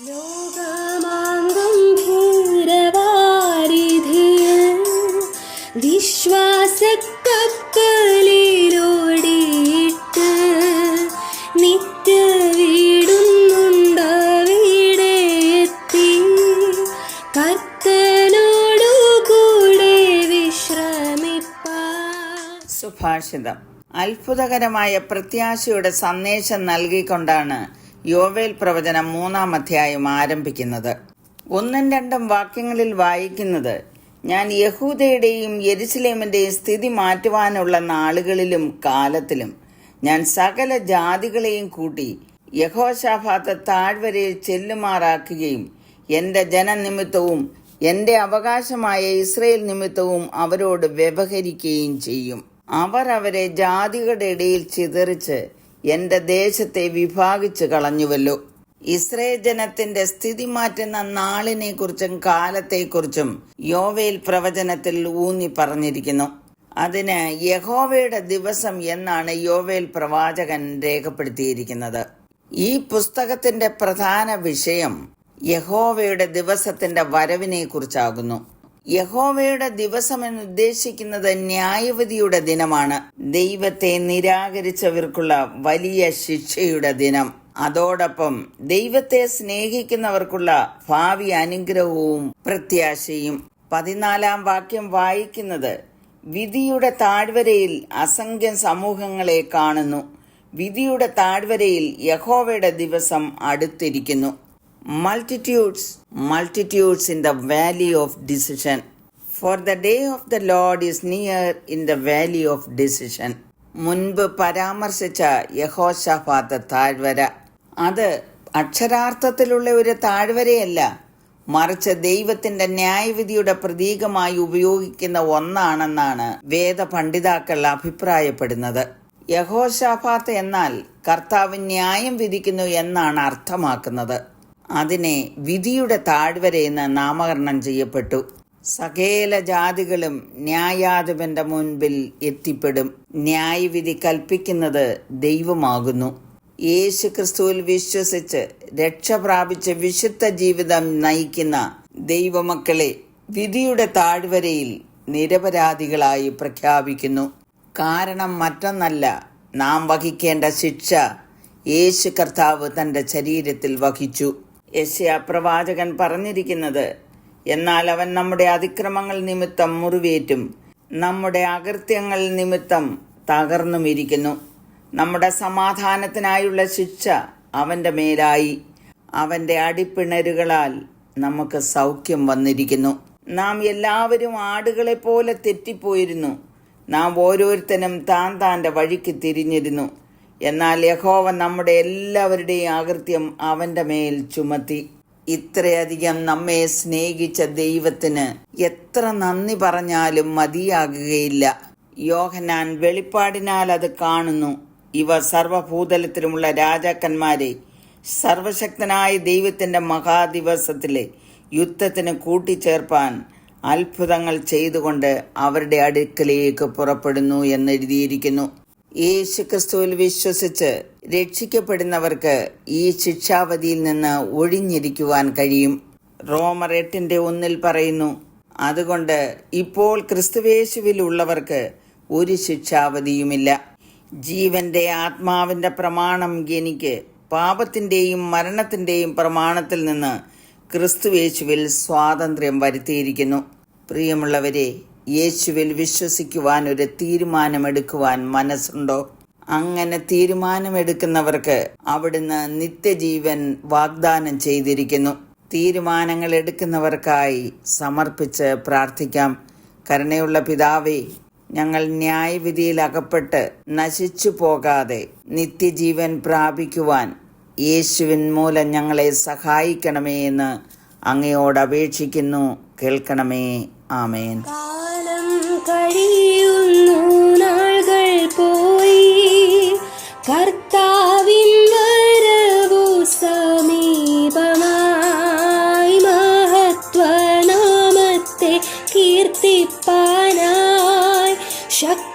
ലോകമാങ്കും ഭൂരവാരിധിയിൽ വിശ്വാസക്കപ്പലിലോടിയിട്ട് കൂടെ സുഭാഷിതം. അത്ഭുതകരമായ പ്രത്യാശയുടെ സന്ദേശം നൽകിക്കൊണ്ടാണ് യോവേൽ പ്രവചനം മൂന്നാം അധ്യായം ആരംഭിക്കുന്നത്. ഒന്നും രണ്ടും വാക്യങ്ങളിൽ വായിക്കുന്നത് ഞാൻ യഹൂദയുടെയും യെരുസലേമിന്റെയും സ്ഥിതി മാറ്റുവാനുള്ള നാളുകളിലും കാലത്തിലും ഞാൻ സകല ജാതികളെയും കൂട്ടി യഹോശാഫാത്ത താഴ്വരയിൽ ചെല്ലുമാറാക്കുകയും എന്റെ ജനനിമിത്തവും എന്റെ അവകാശമായ ഇസ്രയേൽ നിമിത്തവും അവരോട് വ്യവഹരിക്കുകയും ചെയ്യും. അവർ അവരെ ജാതികളുടെ ഇടയിൽ ചിതറിച്ച് എന്റെ ദേശത്തെ വിഭാഗിച്ചു കളഞ്ഞുവല്ലോ. ഇസ്രയേൽ ജനത്തിന്റെ സ്ഥിതി മാറ്റുന്ന നാളിനെ കുറിച്ചും കാലത്തെക്കുറിച്ചും യോവേൽ പ്രവചനത്തിൽ ഊന്നി പറഞ്ഞിരിക്കുന്നു. അതിന് യഹോവയുടെ ദിവസം എന്നാണ് യോവേൽ പ്രവാചകൻ രേഖപ്പെടുത്തിയിരിക്കുന്നത്. ഈ പുസ്തകത്തിന്റെ പ്രധാന വിഷയം യഹോവയുടെ ദിവസത്തിന്റെ വരവിനെ കുറിച്ചാകുന്നു യഹോവയുടെ ദിവസം എന്ന് ഉദ്ദേശിക്കുന്നത് ന്യായവതിയുടെ ദിനമാണ്. ദൈവത്തെ നിരാകരിച്ചവർക്കുള്ള വലിയ ശിക്ഷയുടെ ദിനം. അതോടൊപ്പം ദൈവത്തെ സ്നേഹിക്കുന്നവർക്കുള്ള ഭാവി അനുഗ്രഹവും പ്രത്യാശയും. പതിനാലാം വാക്യം വായിക്കുന്നത് വിധിയുടെ താഴ്വരയിൽ അസംഖ്യം സമൂഹങ്ങളെ കാണുന്നു. വിധിയുടെ താഴ്വരയിൽ യഹോവയുടെ ദിവസം അടുത്തിരിക്കുന്നു. Multitudes, multitudes in the valley of decision. For the day of the Lord is near in the valley of decision. മുൻപ് പരാമർശിച്ച യഹോഷാഫാത്ത് താഴ്വര അത് അക്ഷരാർത്ഥത്തിലുള്ള ഒരു താഴ്വരയല്ല മറിച്ച് ദൈവത്തിന്റെ ന്യായവിധിയുടെ പ്രതീകമായി ഉപയോഗിക്കുന്ന ഒന്നാണെന്നാണ് വേദപണ്ഡിതാക്കൾ അഭിപ്രായപ്പെടുന്നത് യഹോഷാഫാത്ത് എന്നാൽ കർത്താവ് ന്യായം വിധിക്കുന്നു എന്നാണ് അർത്ഥമാക്കുന്നത് അതിനെ വിധിയുടെ താഴ്വര എന്ന് നാമകരണം ചെയ്യപ്പെട്ടു. സകേല ജാതികളും ന്യായാധിപന്റെ മുൻപിൽ എത്തിപ്പെടും. ന്യായവിധി കൽപ്പിക്കുന്നത് ദൈവമാകുന്നു. യേശു ക്രിസ്തുവിൽ വിശ്വസിച്ച് രക്ഷ പ്രാപിച്ച വിശുദ്ധ ജീവിതം നയിക്കുന്ന ദൈവമക്കളെ വിധിയുടെ താഴ്വരയിൽ നിരപരാധികളായി പ്രഖ്യാപിക്കുന്നു. കാരണം മറ്റൊന്നല്ല നാം വഹിക്കേണ്ട ശിക്ഷ യേശു കർത്താവ് തന്റെ ശരീരത്തിൽ വഹിച്ചു. യശ്യ പ്രവാചകൻ പറഞ്ഞിരിക്കുന്നത് എന്നാൽ അവൻ നമ്മുടെ അതിക്രമങ്ങൾ നിമിത്തം മുറിവേറ്റും നമ്മുടെ അകൃത്യങ്ങൾ നിമിത്തം തകർന്നുമിരിക്കുന്നു. നമ്മുടെ സമാധാനത്തിനായുള്ള ശിക്ഷ അവന്റെ മേലായി. അവന്റെ അടിപ്പിണരുകളാൽ നമുക്ക് സൗഖ്യം വന്നിരിക്കുന്നു. നാം എല്ലാവരും ആടുകളെ പോലെ തെറ്റിപ്പോയിരുന്നു. നാം ഓരോരുത്തരും താൻ താന്റെ വഴിക്ക് തിരിഞ്ഞിരുന്നു. എന്നാൽ യഹോവ നമ്മുടെ എല്ലാവരുടെയും ആകൃത്യം അവന്റെ മേൽ ചുമത്തി. ഇത്രയധികം നമ്മെ സ്നേഹിച്ച ദൈവത്തിന് എത്ര നന്ദി പറഞ്ഞാലും മതിയാകുകയില്ല. യോഹനാൻ വെളിപ്പാടിനാൽ അത് കാണുന്നു. ഇവ സർവഭൂതലത്തിലുമുള്ള രാജാക്കന്മാരെ സർവശക്തനായ ദൈവത്തിന്റെ മഹാദിവസത്തിലെ യുദ്ധത്തിന് കൂട്ടിച്ചേർപ്പാൻ അത്ഭുതങ്ങൾ ചെയ്തുകൊണ്ട് അവരുടെ അടുക്കലേക്ക് പുറപ്പെടുന്നു എന്നെഴുതിയിരിക്കുന്നു. യേശു ക്രിസ്തുവിൽ വിശ്വസിച്ച് രക്ഷിക്കപ്പെടുന്നവർക്ക് ഈ ശിക്ഷാവധിയിൽ നിന്ന് ഒഴിഞ്ഞിരിക്കുവാൻ കഴിയും. റോമർ എട്ടിന്റെ ഒന്നിൽ പറയുന്നു അതുകൊണ്ട് ഇപ്പോൾ ക്രിസ്തുവേശുവിലുള്ളവർക്ക് ഒരു ശിക്ഷാവധിയുമില്ല. ജീവന്റെ ആത്മാവിന്റെ പ്രമാണം എനിക്ക് പാപത്തിന്റെയും മരണത്തിന്റെയും പ്രമാണത്തിൽ നിന്ന് ക്രിസ്തുവേശുവിൽ സ്വാതന്ത്ര്യം വരുത്തിയിരിക്കുന്നു. പ്രിയമുള്ളവരെ യേശുവിൽ വിശ്വസിക്കുവാൻ ഒരു തീരുമാനമെടുക്കുവാൻ മനസ്സുണ്ടോ? അങ്ങനെ തീരുമാനമെടുക്കുന്നവർക്ക് അവിടുന്ന് നിത്യജീവൻ വാഗ്ദാനം ചെയ്തിരിക്കുന്നു. തീരുമാനങ്ങൾ എടുക്കുന്നവർക്കായി സമർപ്പിച്ച് പ്രാർത്ഥിക്കാം. കരുണയുള്ള പിതാവേ ഞങ്ങൾ ന്യായവിധിയിൽ അകപ്പെട്ട് നശിച്ചു പോകാതെ നിത്യജീവൻ പ്രാപിക്കുവാൻ യേശുവിൻ മൂലം ഞങ്ങളെ സഹായിക്കണമേ എന്ന് അങ്ങയോട് അപേക്ഷിക്കുന്നു. കേൾക്കണമേ. ആമേൻ. കഴിയുന്നു നാളുകൾ പോയി. കർത്താവിൻ വരവു സമീപമായി മഹത്വനാമത്തെ കീർത്തിപ്പാനായി. ശക്തി